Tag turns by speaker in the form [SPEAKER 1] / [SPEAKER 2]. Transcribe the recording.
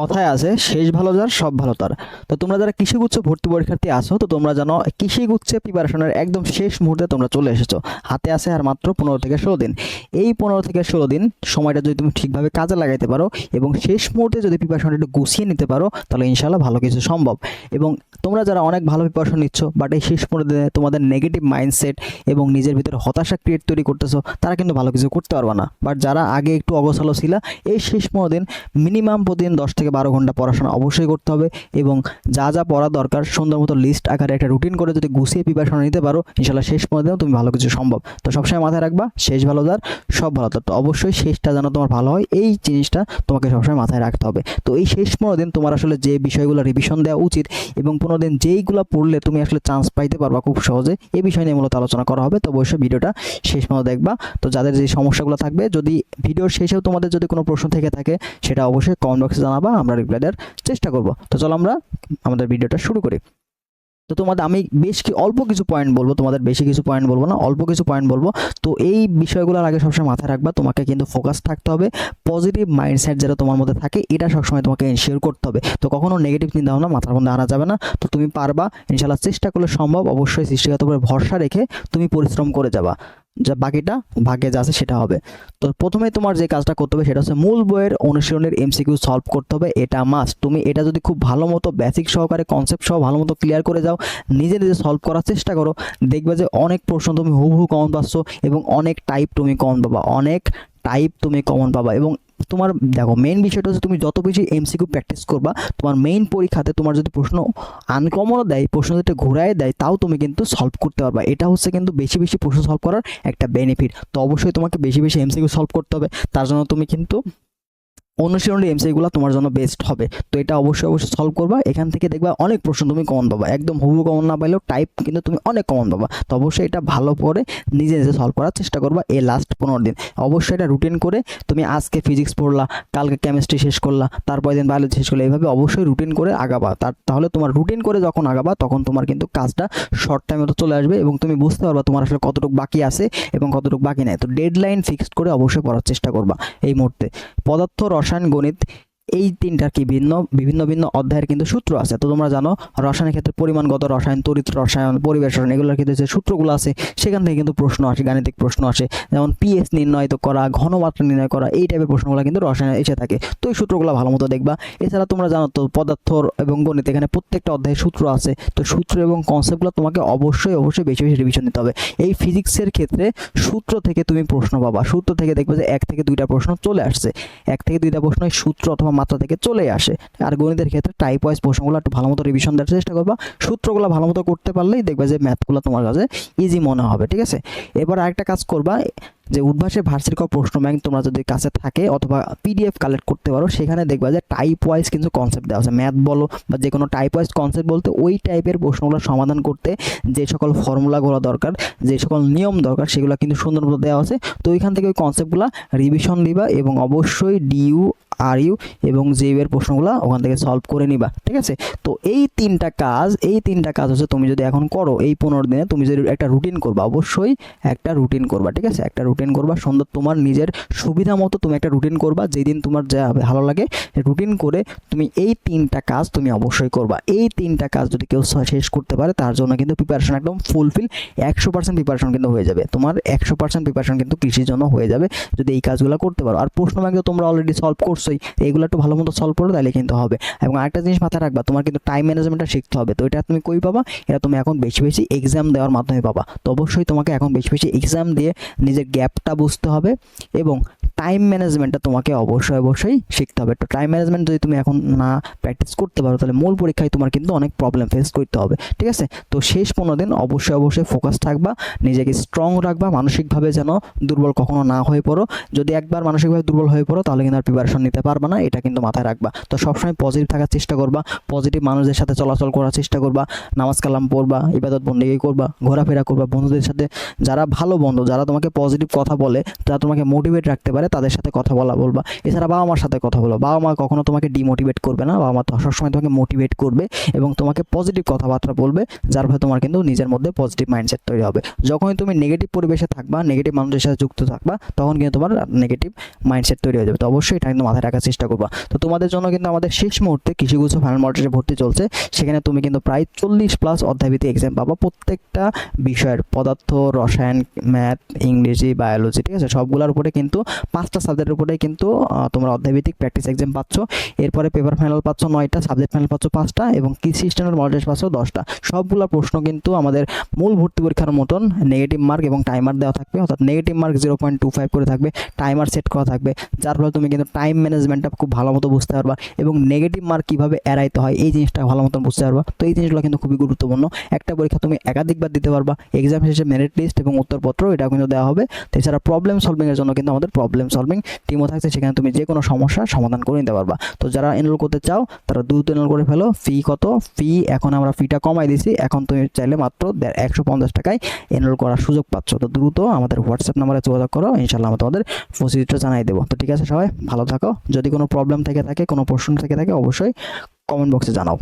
[SPEAKER 1] কথায় আছে, শেষ ভালো যার, সব ভালো তার। তো তোমরা যারা কৃষিগুচ্ছ ভর্তি পরীক্ষার্থী আসো তো তোমরা জানো কৃষিগুচ্ছে প্রিপারেশনের একদম শেষ মুহূর্তে তোমরা চলে এসেছ। হাতে আছে আর মাত্র পনেরো থেকে ষোলো দিন। এই পনেরো থেকে ষোলো দিন সময়টা যদি তুমি ঠিকভাবে কাজে লাগাইতে পারো এবং শেষ মুহূর্তে যদি প্রিপারেশনটা একটু গুছিয়ে নিতে পারো, তাহলে ইনশাল্লাহ ভালো কিছু সম্ভব। এবং তোমরা যারা অনেক ভালো প্রিপারেশন নিচ্ছ বাট এই শেষ মুহূর্তে তোমাদের নেগেটিভ মাইন্ডসেট এবং নিজের ভিতরে হতাশা ক্রিয়েট তৈরি করতেছো, তারা কিন্তু ভালো কিছু করতে পারবে না। বাট যারা আগে একটু অগোছালো ছিল, এই শেষ পনেরো দিন মিনিমাম প্রতিদিন দশ থেকে বারো ঘণ্টা পড়াশোনা অবশ্যই করতে হবে এবং যা যা পড়া দরকার সুন্দর মতো লিস্ট আকারে একটা রুটিন করে যদি গুছিয়ে প্রিপারেশন নিতে পারো, ইনশাল্লাহ শেষ পনেরো দিনেও তুমি ভালো কিছু সম্ভব। তো সবসময় মাথায় রাখবা, শেষ ভালো যার, সব ভালো তার তো অবশ্যই শেষটা যেন তোমার ভালো হয়, এই জিনিসটা তোমাকে সবসময় মাথায় রাখতে হবে। তো এই শেষ পনেরো দিন তোমার আসলে যে বিষয়গুলো রিভিশন দেওয়া উচিত এবং পনেরো দিন যেইগুলো পড়লে তুমি আসলে চান্স পাইতে পারবা খুব সহজে এই বিষয় নিয়ে মূলত আলোচনা করা হবে। তো অবশ্যই ভিডিওটা শেষ পর্যন্ত দেখবা। তো যাদের যে সমস্যাগুলো থাকবে, যদি ভিডিওর শেষেও তোমাদের যদি কোনো প্রশ্ন থেকে থাকে, সেটা অবশ্যই কমেন্ট বক্সে জানাবা। আমরা রিপ্লাই দেওয়ার চেষ্টা করব। তো চলো আমরা আমাদের ভিডিওটা শুরু করি। তো তোমাদের আমি বেশ কি অল্প কিছু পয়েন্ট বলব, তোমাদের বেশি কিছু পয়েন্ট বলব না, অল্প কিছু পয়েন্ট বলব। তো এই বিষয়গুলোর আগে সবসময় মাথায় রাখবা, তোমাকে কিন্তু ফোকাস থাকতে হবে। পজিটিভ মাইন্ডসেট যেটা তোমার মধ্যে থাকে, এটা সবসময় তোমাকে এনশিওর করতে হবে। তো কখনো নেগেটিভ চিন্তা ভাবনা মাথার মধ্যে আনা যাবে না। তো তুমি পারবা ইনশাল্লাহ চেষ্টা করলে সম্ভব। অবশ্যই সৃষ্টিগত ভরসা রেখে তুমি পরিশ্রম করে যাবা। যা বাকিটা ভাগ্যে যা আছে সেটা হবে। তো প্রথমে তোমার যে কাজটা করতে হবে সেটা হচ্ছে মূল বইয়ের অনুশীলনের এমসিকিউ সলভ করতে হবে, এটা মাস্ট তুমি এটা যদি খুব ভালো মতো বেসিক সহকারে কনসেপ্ট সহ ভালো মতো ক্লিয়ার করে যাও, নিজে নিজে সলভ করার চেষ্টা করো, দেখবে যে অনেক প্রশ্ন তুমি হুবহু কমন পাচ্ছ এবং অনেক টাইপ তুমি কমন পাবা, অনেক টাইপ তুমি কমন পাবা এবং তোমার, দেখো মেইন বিষয়টা হচ্ছে তুমি যত বেশি এমসিকিউ প্র্যাকটিস করবা, তোমার মেইন পরীক্ষাতে তোমার যদি প্রশ্ন আনকমনও দেয়, প্রশ্ন যদি ঘুরায় দেয়, তাও তুমি কিন্তু সলভ করতে পারবা। এটা হচ্ছে কিন্তু বেশি বেশি প্রশ্ন সলভ করার একটা বেনিফিট তো অবশ্যই তোমাকে বেশি বেশি এমসিকিউ সলভ করতে হবে। তার জন্য তুমি কিন্তু অনুশীলনের এমসিগুলো তোমার জন্য বেস্ট হবে। তো এটা অবশ্যই অবশ্যই সলভ করবা। এখান থেকে দেখবা অনেক প্রশ্ন তুমি কমন পাবা। একদম হুবু কমন না পাইলেও টাইপ কিন্তু তুমি অনেক কমন পাবা। তো অবশ্যই এটা ভালো করে নিজে নিজে সলভ করার চেষ্টা করবা এই লাস্ট পনেরো দিন। অবশ্যই এটা রুটিন করে তুমি আজকে ফিজিক্স পড়লা, কালকে কেমিস্ট্রি শেষ করলা তারপর দিন বায়োলজি শেষ করলা, এইভাবে অবশ্যই রুটিন করে আগাবা। তার তাহলে তোমার রুটিন করে যখন আগাবা, তখন তোমার কিন্তু কাজটা শর্ট টাইমে তো চলে আসবে এবং তুমি বুঝতে পারবা তোমার আসলে কতটুকু বাকি আছে এবং কতটুকু বাকি নেই। তো ডেডলাইন ফিক্সড করে অবশ্যই পড়ার চেষ্টা করবা এই মুহূর্তে। পদার্থ রসায়ন গণিত এই তিনটার কি ভিন্ন? বিভিন্ন ভিন্ন অধ্যায়ের কিন্তু সূত্র আছে। তো তোমরা জানো, রসায়নের ক্ষেত্রে পরিমাণগত রসায়ন, তড়িৎ রসায়ন, পরিবেশ রসায়ন, এগুলোর ক্ষেত্রে যে সূত্রগুলো আছে, সেখান থেকে কিন্তু প্রশ্ন আসে, গাণিতিক প্রশ্ন আসে। যেমন পিএস নির্ণয় তো করা ঘনমাত্রা নির্ণয় করা, এই টাইপের প্রশ্নগুলো কিন্তু রসায়নে এসে থাকে। তো এই সূত্রগুলো ভালো মতো দেখবা। এছাড়া তোমরা জানো তো পদার্থ এবং গণিত, এখানে প্রত্যেকটা অধ্যায়ে সূত্র আছে। তো সূত্র এবং কনসেপ্টগুলো তোমাকে অবশ্যই অবশ্যই বেশি বেশি রিভিশন দিতে হবে। এই ফিজিক্সের ক্ষেত্রে সূত্র থেকে তুমি প্রশ্ন পাবা। সূত্র থেকে দেখবে যে এক থেকে দুইটা প্রশ্ন চলে আসছে। এক থেকে দুইটা প্রশ্ন সূত্র অথবা মাত্রা থেকে চলে আসে। আর গণিতের ক্ষেত্রে টাইপ ওয়াইজ প্রশ্নগুলো একটু ভালো মতো রিভিশন দেওয়ার চেষ্টা করবা। সূত্রগুলো ভালো মতো করতে পারলেই দেখবে যে ম্যাথগুলো তোমার কাছে ইজি মনে হবে, ঠিক আছে? এবার আরেকটা কাজ করবা, যে উদ্ভাসে ভার্সির প্রশ্ন ব্যাংক তোমরা যদি কাছে থাকে অথবা পিডিএফ কালেক্ট করতে পারো, সেখানে দেখবা যে টাইপ ওয়াইজ কিন্তু কনসেপ্ট দেওয়া আছে। ম্যাথ বলো বা যে কোনো টাইপ ওয়াইজ কনসেপ্ট বলতে ওই টাইপের প্রশ্নগুলো সমাধান করতে যে সকল ফর্মুলাগুলো দরকার, যে সকল নিয়ম দরকার, সেগুলো কিন্তু সুন্দর মতো দেওয়া আছে। তো ওইখান থেকে ওই কনসেপ্টগুলো রিভিশন দিবা এবং অবশ্যই ডিইউ আর ইউ এবং জেবের প্রশ্নগুলো ওখান থেকে সলভ করে নিবা, ঠিক আছে? তো এই তিনটা কাজ, এই তিনটা কাজ হচ্ছে তুমি যদি এখন করো, এই পনেরো দিনে তুমি যদি একটা রুটিন করবা, অবশ্যই একটা রুটিন করবা, ঠিক আছে? একটা রুটিন করবা, সুন্দর তোমার নিজের সুবিধা মতো তুমি একটা রুটিন করবা যেই দিন তোমার যা ভালো লাগে রুটিন করে তুমি এই তিনটা কাজ তুমি অবশ্যই করবা। এই তিনটা কাজ যদি কেউ শেষ করতে পারে, তার জন্য কিন্তু প্রিপারেশন একদম ফুলফিল একশো পার্সেন্ট প্রিপারেশন কিন্তু হয়ে যাবে। তোমার একশো পার্সেন্ট প্রিপারেশন কিন্তু কৃষির জন্য হয়ে যাবে, যদি এই কাজগুলো করতে পারো। আর প্রশ্ন ব্যাংক তোমরা অলরেডি সলভ করছোই এইগুলো একটু ভালো মতো সলভ করো তাহলে কিন্তু হবে। এবং আরেকটা জিনিস মাথায় রাখবা, তোমার কিন্তু টাইম ম্যানেজমেন্টটা শিখতে হবে। তো এটা তুমি কই পাবা? এটা তুমি এখন বেশি বেশি এক্সাম দেওয়ার মাধ্যমে পাবা। তো অবশ্যই তোমাকে এখন বেশি বেশি এক্সাম দিয়ে নিজের গ্যাপটা বুঝতে হবে এবং টাইম ম্যানেজমেন্টটা তোমাকে অবশ্যই অবশ্যই শিখতে হবে। তো টাইম ম্যানেজমেন্ট যদি তুমি এখন না প্র্যাকটিস করতে পারো, তাহলে মূল পরীক্ষায় তোমার কিন্তু অনেক প্রবলেম ফেস করতে হবে, ঠিক আছে? তো শেষ পনেরো দিন অবশ্যই অবশ্যই ফোকাস থাকবা, নিজেকে স্ট্রং রাখবা, মানসিকভাবে যেন দুর্বল কখনো না হয়ে পড়ো। যদি একবার মানসিকভাবে দুর্বল হয়ে পড়ো, তাহলে কিন্তু আর প্রিপারেশন নিতে পারবা না, এটা কিন্তু মাথায় রাখবা। তো সবসময় পজিটিভ থাকার চেষ্টা করবা পজিটিভ মানুষদের সাথে চলাচল করার চেষ্টা করবা, নামাজ কালাম পড়বা, ইবাদত বন্দেগী করবা, ঘোরাফেরা করবা, বন্ধুদের সাথে যারা ভালো বন্ধু, যারা তোমাকে পজিটিভ কথা বলে যারা তোমাকে মোটিভেট রাখতে পারে। তাদের সাথে কথা বলা বলবা। এছাড়া বাবা মার সাথে কথা বলো। বাবা মা কখনো তোমাকে ডিমোটিভেট করবে না। বাবা মা তো সবসময় তোমাকে মোটিভেট করবে এবং তোমাকে পজিটিভ কথাবার্তা বলবে, যার ফলে তোমার কিন্তু নিজের মধ্যে পজিটিভ মাইন্ডসেট তৈরি হবে। যখনই তুমি নেগেটিভ পরিবেশে থাকবা নেগেটিভ মানুষের সাথে যুক্ত থাকবা, তখন কিন্তু তোমার নেগেটিভ মাইন্ডসেট তৈরি হয়ে যাবে। তো অবশ্যই এটা কিন্তু মাথায় রাখার চেষ্টা করবা। তো তোমাদের জন্য কিন্তু আমাদের শেষ মুহূর্তে কৃষিগুচ্ছ ফাইনাল মডেলে ভর্তি চলছে। সেখানে তুমি কিন্তু প্রায় চল্লিশ প্লাস অধ্যায়ভিত্তিক এক্সাম পাবা। প্রত্যেকটা বিষয়ের পদার্থ, রসায়ন ম্যাথ ইংরেজি বায়োলজি ঠিক আছে? সবগুলোর উপরে কিন্তু পাঁচটা সাবজেক্টের উপরে কিন্তু তোমরা অধ্যায়ভিত্তিক প্র্যাকটিস এক্সাম পাচ্ছ। এরপরে পেপার ফাইনাল পাচ্ছ নয়টা সাবজেক্ট ফাইনাল পাচ্ছ পাঁচটা এবং কৃষি স্ট্যান্ডার্ড মডেল টেস্ট পাচ্ছ দশটা। সবগুলো প্রশ্ন কিন্তু আমাদের মূল ভর্তি পরীক্ষার মতন নেগেটিভ মার্ক এবং টাইমার দেওয়া থাকবে। অর্থাৎ negative mark zero point two five করে থাকবে টাইমার সেট করা থাকবে, যার ফলে তুমি কিন্তু টাইম ম্যানেজমেন্টটা খুব ভালো মতো বুঝতে পারবা এবং নেগেটিভ মার্ক কীভাবে এড়াইতে হয়, এই জিনিসটা ভালো মতন বুঝতে পারবা। তো এই জিনিসগুলো কিন্তু খুবই গুরুত্বপূর্ণ। একটা পরীক্ষা তুমি একাধিকবার দিতে পারবা। এক্সাম শেষে মেরিট লিস্ট এবং উত্তরপত্র এটা কিন্তু দেওয়া হবে। তাছাড়া প্রবলেম সলভিংয়ের জন্য কিন্তু আমাদের প্রবলেম সলভিং টিমও থাকছে, সেখানে তুমি যে কোনো সমস্যার সমাধান করে নিতে পারবা। তো যারা এনরোল করতে চাও, তারা দ্রুত এনরোল করে ফেলো। ফি কত? ফি এখন আমরা ফিটা কমাই দিছি। এখন তুমি চাইলে মাত্র একশো পঞ্চাশ টাকায় এনরোল করার সুযোগ পাচ্ছ। তো দ্রুত আমাদের হোয়াটসঅ্যাপ নাম্বারে যোগাযোগ করো ইনশাল্লাহ আমরা তোমাদের প্রসিডিউরটা জানাই দেবো। তো ঠিক আছে সবাই, ভালো থাকো। যদি কোনো প্রবলেম থেকে থাকে, কোনো প্রশ্ন থেকে থাকে, অবশ্যই কমেন্ট বক্সে জানাও।